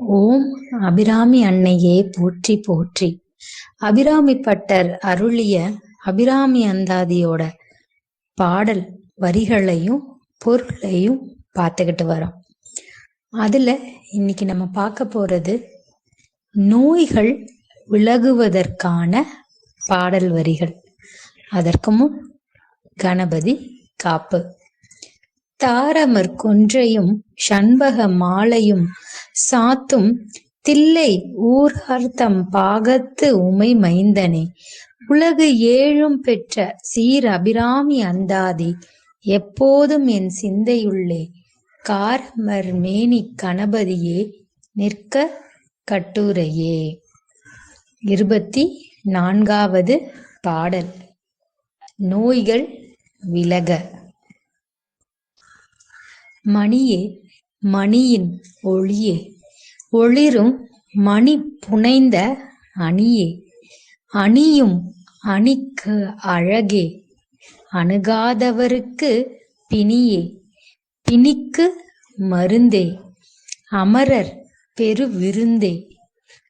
ஓம் அபிராமி அன்னையே போற்றி போற்றி. அபிராமி பட்டர் அருளிய அபிராமி அந்தாதியோட பாடல் வரிகளையும் பொருளையும் பார்த்துக்கிட்டு வரோம். அதுல இன்னைக்கு நம்ம பார்க்க போறது நோய்கள் விலகுவதற்கான பாடல் வரிகள். அதற்கு முன் கணபதி காப்பு. தாரமர் கொன்றையும் சண்பக மாலையும் சாத்தும் தில்லை ஊர்ஹர்த்தம் பாகத்து உமை மைந்தனே. உலகு ஏழும் பெற்ற சீர் அபிராமி அந்தாதி எப்போதும் என் சிந்தையுள்ளே. கார்மர் மேனி கணபதியே நிற்க கட்டுரையே. இருபத்தி நான்காவது பாடல். நோய்கள் விலக. மணியே மணியின் ஒளியே. ஒளிரும் மணி புனைந்த அணியே. அணியும் அணிக்கு அழகே. அணுகாதவருக்கு பிணியே. பிணிக்கு மருந்தே. அமரர் பெரு விருந்தே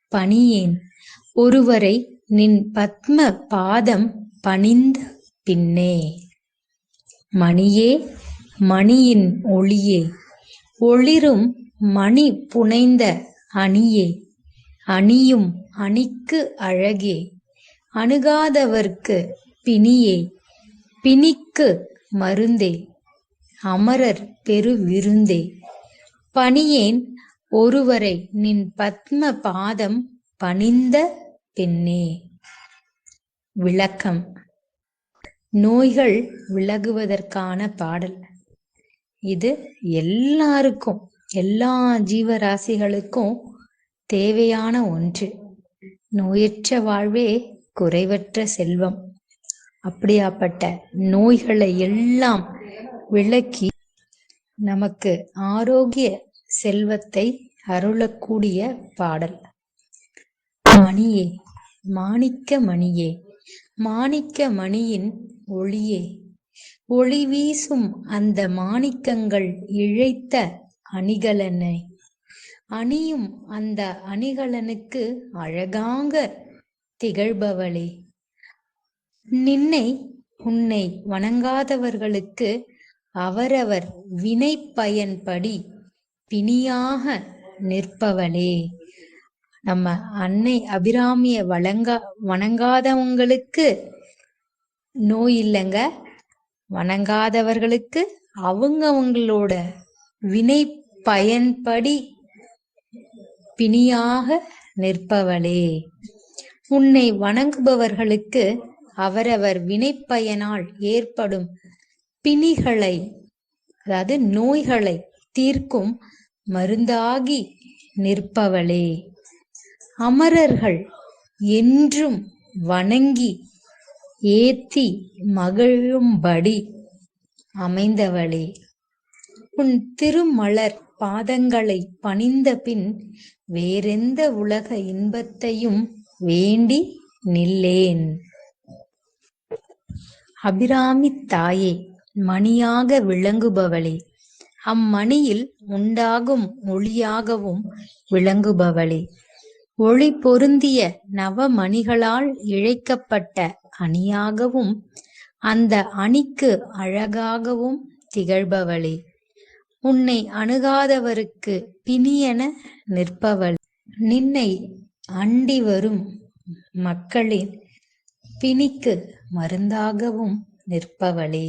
பணியேன். ஒருவரை நின் பத்ம பாதம் பணிந்த பின்னே. மணியே மணியின் ஒளியே. ஒளிரும் மணி புனைந்த அணியே. அணியும் அணிக்கு அழகே. அணுகாதவர்க்கு பிணியே. பிணிக்கு மருந்தே. அமரர் பெரு விருந்தே. பணியேன் ஒருவரை நின் பத்ம பாதம் பணிந்த பெண்ணே. விளக்கம். நோய்கள் விலகுவதற்கான பாடல். இது எல்லாருக்கும் எல்லா ஜீவராசிகளுக்கும் தேவையான ஒன்று. நோயற்ற வாழ்வே குறைவற்ற செல்வம். அப்படியாப்பட்ட நோய்களை எல்லாம் விளக்கி நமக்கு ஆரோக்கிய செல்வத்தை அருளக்கூடிய பாடல். மணியே மாணிக்க மணியே மாணிக்க மணியின் ஒளியே ஒளி வீசும் அந்த மாணிக்கங்கள் இழைத்த அணிகலனை. அணியும் அந்த அணிகலனுக்கு அழகாக திகழ்பவளே. நின்னை உன்னை வணங்காதவர்களுக்கு அவரவர் வினை பயன்படி பிணியாக நிற்பவளே. நம்ம அன்னை அபிராமிய வழங்கா வணங்காதவங்களுக்கு நோய் இல்லைங்க. வணங்காதவர்களுக்கு அவங்கவங்களோட வினை பயன்படி பிணியாக நிற்பவளே. உன்னை வணங்குபவர்களுக்கு அவரவர் வினைப்பயனால் ஏற்படும் பிணிகளை அதாவது நோய்களை தீர்க்கும் மருந்தாகி நிற்பவளே. அமரர்கள் என்றும் வணங்கி ஏத்தி மகிழும்படி அமைந்தவளே. உன் திருமலர் பாதங்களை பணிந்த பின் வேறெந்த உலக இன்பத்தையும் வேண்டி நில்லேன். அபிராமி தாயே மணியாக விளங்குபவளே. அம்மணியில் உண்டாகும் ஒளியாகவும் விளங்குபவளே. ஒளி பொருந்திய நவமணிகளால் இழைக்கப்பட்ட அணியாகவும் அந்த அணிக்கு அழகாகவும் திகழ்பவளே. உன்னை அணுகாதவருக்கு பிணியென நிற்பவள். நின்னை அண்டி வரும் மக்களின் பிணிக்கு மருந்தாகவும் நிற்பவளே.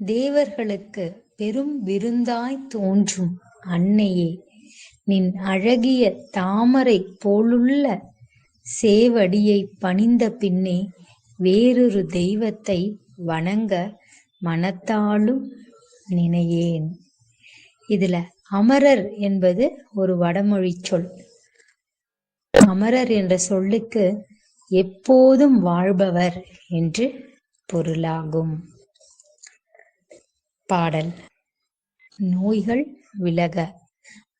தேவர்களுக்கு பெரும் விருந்தாய் தோன்றும் அன்னையே. நின் அழகிய தாமரை போலுள்ள சேவடியை பணிந்த பின்னே வேறொரு தெய்வத்தை வணங்க மனத்தாலும் நினையேன். இதுல அமரர் என்பது ஒரு வடமொழி சொல். அமரர் என்ற சொல்லுக்கு எப்போதும் வாழ்பவர் என்று பொருளாகும். பாடல். நோய்கள் விலக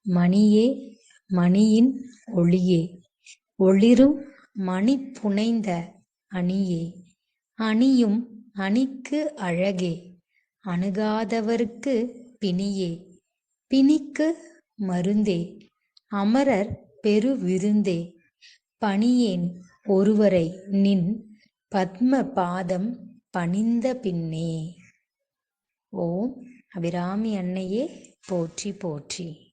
மணியே மணியின் ஒளியே. ஒளிரும் மணி புனைந்த அணியே. அணியும் அணிக்கு அழகே. அணுகாதவர்க்கு பிணியே. பிணிக்கு மருந்தே. அமரர் பெருவிருந்தே பணியேன் ஒருவரை நின் பத்ம பாதம் பணிந்த பின்னே. ஓம் அபிராமி அன்னையே போற்றி போற்றி.